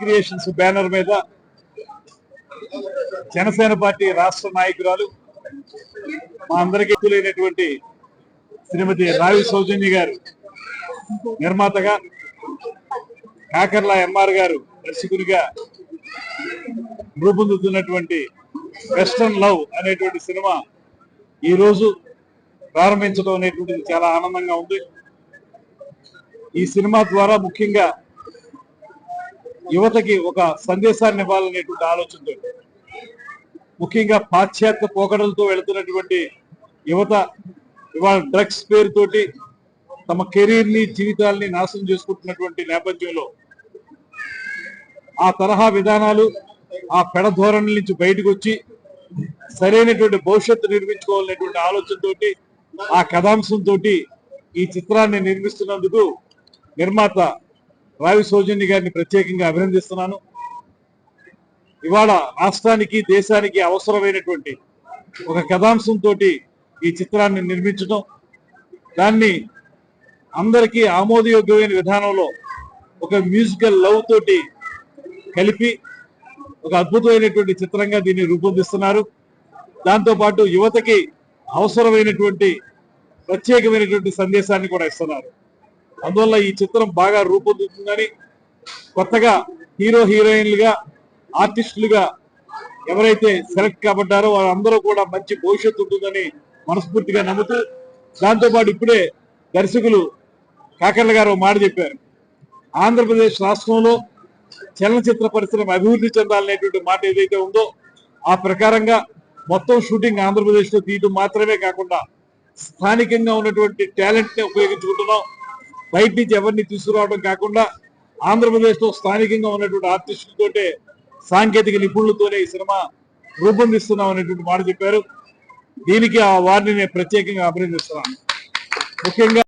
Creations banner మీద Janasena party రాష్ట్ర నాయకురాలు మా అందరికీ తెలియనటువంటి శ్రీమతి రావి సౌజన్య గారు నిర్మాతగా కాకర్ల ఎంఆర్ గారు దర్శకునిగా రూపొందుతున్నటువంటి వెస్టర్న్ లవ్ అనేటువంటి సినిమా ఈ రోజు ప్రారంభించడం అనేటువంటిది చాలా ఆనందంగా ఉంది. ఈ సినిమా ద్వారా ముఖ్యంగా యువతకి ఒక సందేశాన్ని ఇవ్వాలనేటువంటి ఆలోచనతో ముఖ్యంగా పాశ్చాత్య పోకడలతో వెళుతున్నటువంటి యువత ఇవాళ డ్రగ్స్ పేరుతోటి తమ కెరీర్ని జీవితాల్ని నాశనం చేసుకుంటున్నటువంటి నేపథ్యంలో ఆ తరహా విధానాలు ఆ పెడ ధోరణి నుంచి బయటకు వచ్చి సరైనటువంటి భవిష్యత్తు నిర్మించుకోవాలనేటువంటి ఆలోచనతోటి ఆ కథాంశంతో ఈ చిత్రాన్ని నిర్మిస్తున్నందుకు నిర్మాత రావి సౌజన్య గారిని ప్రత్యేకంగా అభినందిస్తున్నాను. ఇవాళ రాష్ట్రానికి దేశానికి అవసరమైనటువంటి ఒక కథాంశంతో ఈ చిత్రాన్ని నిర్మించడం దాన్ని అందరికీ ఆమోదయోగ్యమైన విధానంలో ఒక మ్యూజికల్ లవ్ తోటి కలిపి ఒక అద్భుతమైనటువంటి చిత్రంగా దీన్ని రూపొందిస్తున్నారు. దాంతో పాటు యువతకి అవసరమైనటువంటి ప్రత్యేకమైనటువంటి సందేశాన్ని కూడా ఇస్తున్నారు. అందువల్ల ఈ చిత్రం బాగా రూపొందుతుందని కొత్తగా హీరో హీరోయిన్లుగా ఆర్టిస్టులుగా ఎవరైతే సెలెక్ట్ కాబడ్డారో వారందరూ కూడా మంచి భవిష్యత్తు ఉంటుందని మనస్ఫూర్తిగా నమ్ముతూ దాంతోపాటు ఇప్పుడే దర్శకులు కాకర్ల గారు మాట చెప్పారు. ఆంధ్రప్రదేశ్ రాష్ట్రంలో చలనచిత్ర పరిశ్రమ అభివృద్ధి చెందాలనేటువంటి మాట ఏదైతే ఉందో ఆ ప్రకారంగా మొత్తం షూటింగ్ ఆంధ్రప్రదేశ్లో తీయటం మాత్రమే కాకుండా స్థానికంగా ఉన్నటువంటి టాలెంట్ని ఉపయోగించుకుంటున్నాం. బయట నుంచి ఎవరిని తీసుకురావడం కాకుండా ఆంధ్రప్రదేశ్లో స్థానికంగా ఉన్నటువంటి ఆర్టిస్టులతోటే సాంకేతిక నిపుణులతోనే ఈ సినిమా రూపొందిస్తున్నాం అనేటువంటి మాట చెప్పారు. దీనికి ఆ వారిని నేను ప్రత్యేకంగా అభినందిస్తున్నాను. ముఖ్యంగా